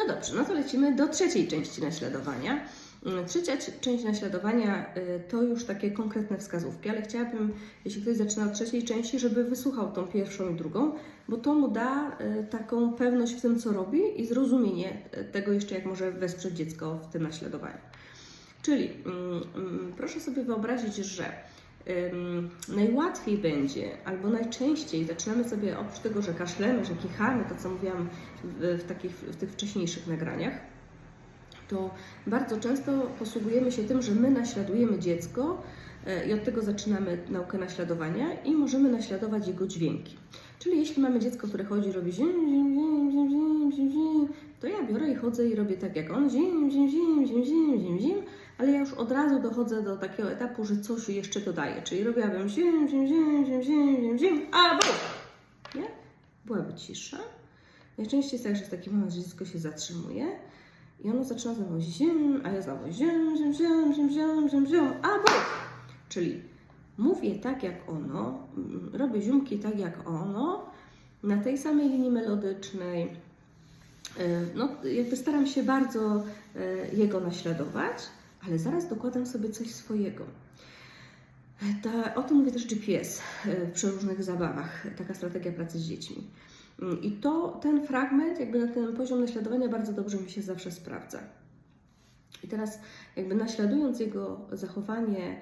No dobrze, no to lecimy do trzeciej części naśladowania. Mm, Trzecia część naśladowania y, to już takie konkretne wskazówki, ale chciałabym, jeśli ktoś zaczyna od trzeciej części, żeby wysłuchał tą pierwszą i drugą, bo to mu da y, taką pewność w tym, co robi i zrozumienie y, tego jeszcze, jak może wesprzeć dziecko w tym naśladowaniu. Czyli mm, mm, proszę sobie wyobrazić, że najłatwiej będzie, albo najczęściej zaczynamy sobie, oprócz tego, że kaszlemy, że kichamy, to co mówiłam w, takich, w tych wcześniejszych nagraniach, to bardzo często posługujemy się tym, że my naśladujemy dziecko e, i od tego zaczynamy naukę naśladowania i możemy naśladować jego dźwięki. Czyli jeśli mamy dziecko, które chodzi i robi zim, zim, zim, zim, zim, zim, zim, to ja biorę i chodzę i robię tak jak on, zim, zim, zim, zim, zim, zim, zim, ale ja już od razu dochodzę do takiego etapu, że coś jeszcze dodaję, czyli robiłabym zim, zim, zim, zim, zim, zim, zim, a bu! Nie? Byłaby cisza. Najczęściej jest tak, że jest taki moment, że dziecko się zatrzymuje i ono zaczyna znowu zim, a ja znowu zim, zim, zim, zim, zim, zim, zim, a bu! Czyli mówię tak jak ono, mm, robię ziumki tak jak ono, na tej samej linii melodycznej. E, No, jakby staram się bardzo e, jego naśladować, ale zaraz dokładam sobie coś swojego. Ta, o tym mówi też GPS e, przy różnych zabawach, taka strategia pracy z dziećmi. Mm, I to ten fragment, jakby na ten poziom naśladowania bardzo dobrze mi się zawsze sprawdza. I teraz, jakby naśladując jego zachowanie,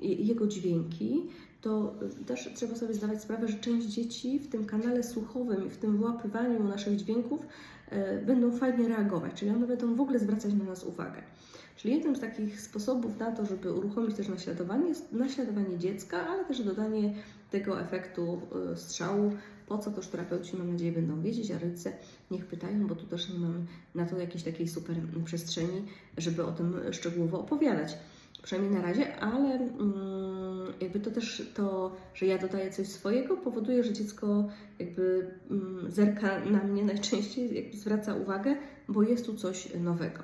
jego dźwięki, to też trzeba sobie zdawać sprawę, że część dzieci w tym kanale słuchowym i w tym wyłapywaniu naszych dźwięków e, będą fajnie reagować, czyli one będą w ogóle zwracać na nas uwagę. Czyli jednym z takich sposobów na to, żeby uruchomić też naśladowanie, jest naśladowanie dziecka, ale też dodanie tego efektu e, strzału. Po co to terapeuci, mam nadzieję, będą wiedzieć, a rodzice niech pytają, bo tu też nie mam na to jakiejś takiej super przestrzeni, żeby o tym szczegółowo opowiadać. Przynajmniej na razie, ale mm, jakby to też to, że ja dodaję coś swojego, powoduje, że dziecko jakby mm, zerka na mnie najczęściej, jakby zwraca uwagę, bo jest tu coś nowego.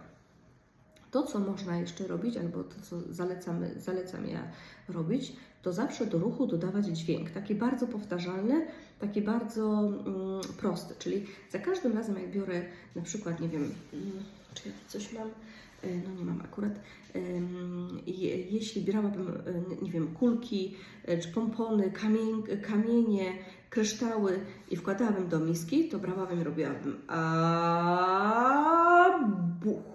To, co można jeszcze robić, albo to, co zalecamy, zalecam ja robić, to zawsze do ruchu dodawać dźwięk, taki bardzo powtarzalny, taki bardzo mm, prosty. Czyli za każdym razem, jak biorę na przykład, nie wiem, mm, czy ja coś mam, no nie mam akurat, jeśli brałabym, e, nie wiem, kulki, e, czy pompony, kamienie, kryształy i wkładałabym do miski, to brałabym i robiłabym a buch.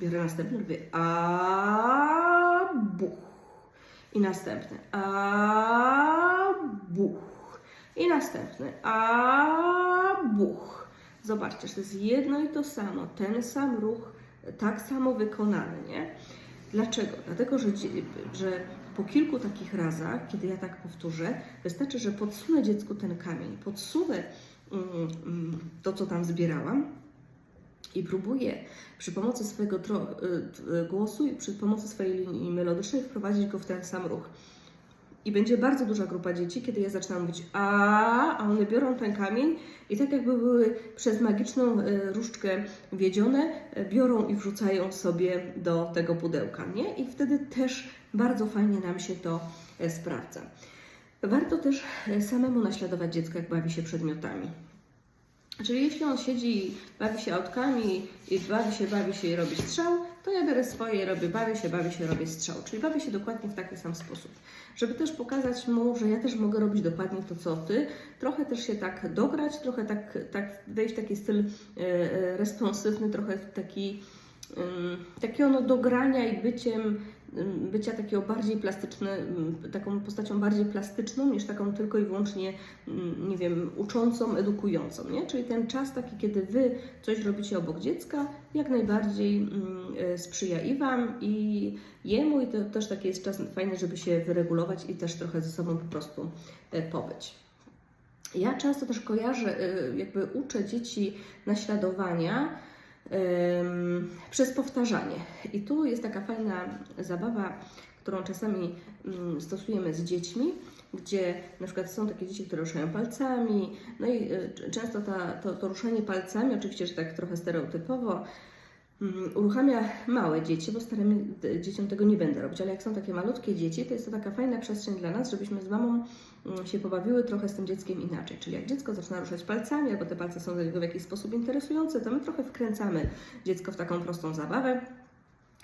Biorę następny, robię a buch. I następny a buch. I następny a buch. Zobaczcie, że to jest jedno i to samo, ten sam ruch, tak samo wykonany, nie? Dlaczego? Dlatego, że, że po kilku takich razach, kiedy ja tak powtórzę, wystarczy, że podsunę dziecku ten kamień, podsunę mm, mm, to, co tam zbierałam i próbuję przy pomocy swojego y, y, głosu i przy pomocy swojej linii melodycznej wprowadzić go w ten sam ruch. I będzie bardzo duża grupa dzieci, kiedy ja zaczynam mówić a, a one biorą ten kamień i tak jakby były przez magiczną e, różdżkę wiedzione, e, biorą i wrzucają sobie do tego pudełka, nie? I wtedy też bardzo fajnie nam się to e, sprawdza. Warto też samemu naśladować dziecko, jak bawi się przedmiotami. Czyli jeśli on siedzi bawi się autkami i bawi się, bawi się i robi strzał, to ja biorę swoje robię bawi się, bawi się, robię strzał. Czyli bawię się dokładnie w taki sam sposób. Żeby też pokazać mu, że ja też mogę robić dokładnie to, co ty. Trochę też się tak dograć, trochę tak, tak wejść w taki styl e, e, responsywny, trochę taki ym, takiego no, dogrania i byciem, bycia takiego bardziej plastyczny, ym, taką postacią bardziej plastyczną niż taką tylko i wyłącznie, ym, nie wiem, uczącą, edukującą, nie? Czyli ten czas taki, kiedy Wy coś robicie obok dziecka, jak najbardziej sprzyja i Wam, i jemu, i to też taki jest czas fajny, żeby się wyregulować i też trochę ze sobą po prostu pobyć. Ja często też kojarzę, jakby uczę dzieci naśladowania przez powtarzanie. I tu jest taka fajna zabawa, którą czasami mm, stosujemy z dziećmi, gdzie na przykład są takie dzieci, które ruszają palcami, no i y, często ta, to, to ruszanie palcami, oczywiście, że tak trochę stereotypowo, uruchamia małe dzieci, bo starym dzieciom tego nie będę robić, ale jak są takie malutkie dzieci, to jest to taka fajna przestrzeń dla nas, żebyśmy z mamą mm, się pobawiły trochę z tym dzieckiem inaczej. Czyli jak dziecko zaczyna ruszać palcami, albo te palce są dla niego w jakiś sposób interesujące, to my trochę wkręcamy dziecko w taką prostą zabawę.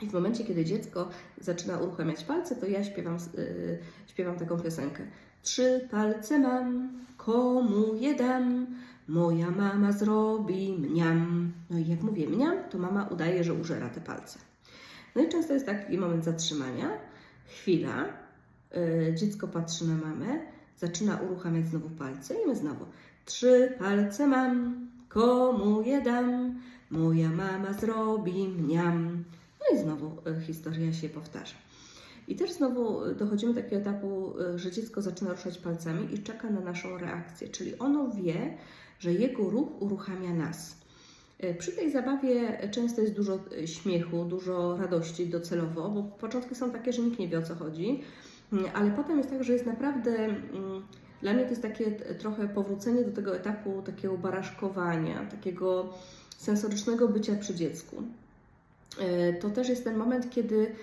I w momencie, kiedy dziecko zaczyna uruchamiać palce, to ja śpiewam, yy, śpiewam taką piosenkę. Trzy palce mam, komu je dam, moja mama zrobi mniam. No i jak mówię mniam, to mama udaje, że użera te palce. No i często jest taki moment zatrzymania, chwila, yy, dziecko patrzy na mamę, zaczyna uruchamiać znowu palce i my znowu. Trzy palce mam, komu je dam, moja mama zrobi mniam. No i znowu e, historia się powtarza. I też znowu e, dochodzimy do takiego etapu, e, że dziecko zaczyna ruszać palcami i czeka na naszą reakcję, czyli ono wie, że jego ruch uruchamia nas. Przy tej zabawie często jest dużo śmiechu, dużo radości docelowo, bo początki są takie, że nikt nie wie o co chodzi, Mm, ale potem jest tak, że jest naprawdę. mm, Dla mnie to jest takie trochę powrócenie do tego etapu takiego baraszkowania, takiego sensorycznego bycia przy dziecku. E, to też jest ten moment, kiedy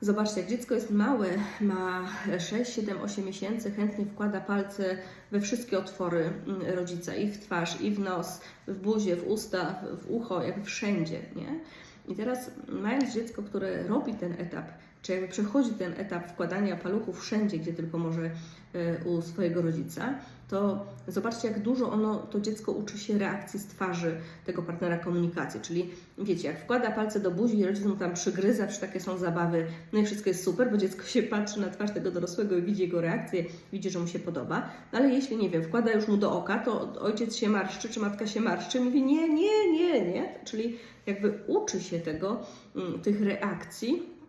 zobaczcie, jak dziecko jest małe, ma 6, 7, 8 miesięcy, chętnie wkłada palce we wszystkie otwory mm, rodzica, i w twarz, i w nos, w buzię, w usta, w ucho, jakby wszędzie, nie? I teraz mając dziecko, które robi ten etap, czy jakby przechodzi ten etap wkładania paluchów wszędzie, gdzie tylko może e, u swojego rodzica, to zobaczcie, jak dużo ono, to dziecko uczy się reakcji z twarzy tego partnera komunikacji. Czyli wiecie, jak wkłada palce do buzi i rodzic mu tam przygryza, czy takie są zabawy, no i wszystko jest super, bo dziecko się patrzy na twarz tego dorosłego i widzi jego reakcję, widzi, że mu się podoba. No ale jeśli, nie wiem, wkłada już mu do oka, to ojciec się marszczy, czy matka się marszczy mówi nie, nie, nie, nie. Czyli jakby uczy się tego, mm, tych reakcji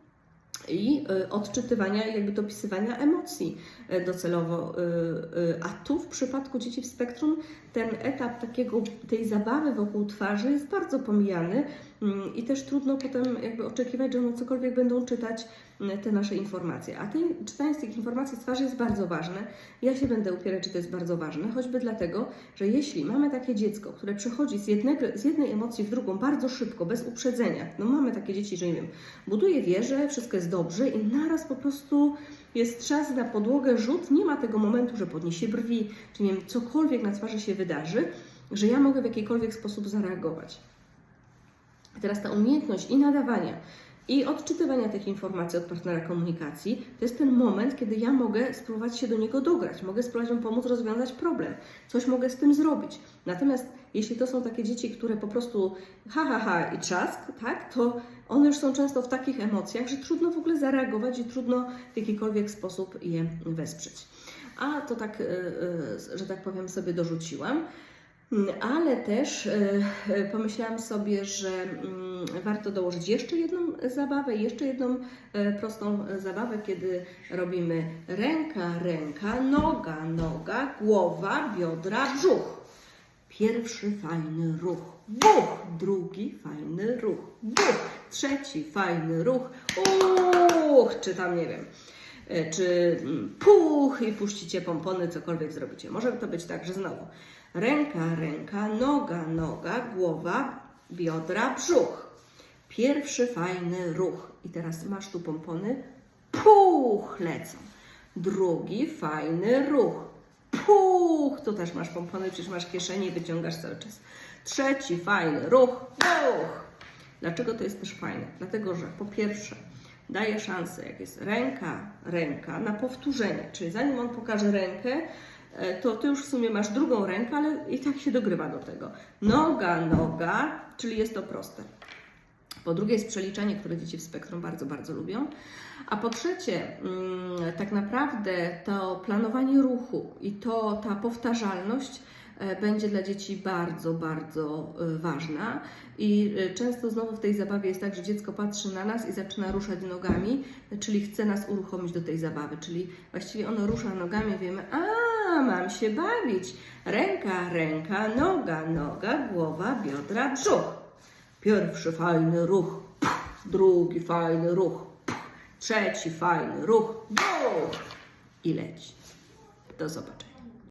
i y, odczytywania, jakby dopisywania emocji y, docelowo. y, A tu w przypadku dzieci w spektrum ten etap takiego, tej zabawy wokół twarzy jest bardzo pomijany mm, i też trudno potem jakby oczekiwać, że one cokolwiek będą czytać te nasze informacje. A ten, czytanie tych informacji z twarzy jest bardzo ważne. Ja się będę upierać, że to jest bardzo ważne, choćby dlatego, że jeśli mamy takie dziecko, które przechodzi z, jednego, z jednej emocji w drugą bardzo szybko, bez uprzedzenia, no mamy takie dzieci, że nie wiem, buduje wieżę, wszystko jest dobrze i naraz po prostu jest czas na podłogę, rzut, nie ma tego momentu, że podniesie brwi, czy nie wiem, cokolwiek na twarzy się wydarzy, że ja mogę w jakikolwiek sposób zareagować. Teraz ta umiejętność i nadawania, i odczytywania tych informacji od partnera komunikacji, to jest ten moment, kiedy ja mogę spróbować się do niego dograć, mogę spróbować mu pomóc rozwiązać problem, coś mogę z tym zrobić. Natomiast jeśli to są takie dzieci, które po prostu ha, ha, ha i trzask, tak, to one już są często w takich emocjach, że trudno w ogóle zareagować i trudno w jakikolwiek sposób je wesprzeć. A to tak, y, y, że tak powiem, sobie dorzuciłam. Mm, Ale też e, e, pomyślałam sobie, że mm, warto dołożyć jeszcze jedną zabawę, jeszcze jedną e, prostą zabawę, kiedy robimy ręka, ręka, noga, noga, głowa, biodra, brzuch. Pierwszy fajny ruch, buch, drugi fajny ruch, buch, trzeci fajny ruch, uch, czy tam nie wiem, e, czy mm, puch i puścicie pompony, cokolwiek zrobicie. Może to być tak, że znowu ręka, ręka, noga, noga, głowa, biodra, brzuch. Pierwszy fajny ruch. I teraz masz tu pompony, puch, lecą. Drugi fajny ruch, puch, tu też masz pompony, przecież masz kieszenie i wyciągasz cały czas. Trzeci fajny ruch, puch. Dlaczego to jest też fajne? Dlatego, że po pierwsze daje szansę, jak jest ręka, ręka, na powtórzenie. Czyli zanim on pokaże rękę, e, to ty już w sumie masz drugą rękę, ale i tak się dogrywa do tego. Noga, noga, czyli jest to proste. Po drugie jest przeliczanie, które dzieci w spektrum bardzo, bardzo lubią. A po trzecie, mm, tak naprawdę to planowanie ruchu i to ta powtarzalność e, będzie dla dzieci bardzo, bardzo e, ważna. I e, często znowu w tej zabawie jest tak, że dziecko patrzy na nas i zaczyna ruszać nogami, czyli chce nas uruchomić do tej zabawy. Czyli właściwie ono rusza nogami, wiemy, a mam się bawić. Ręka, ręka, noga, noga, głowa, biodra, brzuch. Pierwszy fajny ruch, drugi fajny ruch, trzeci fajny ruch, buch i leci. Do zobaczenia.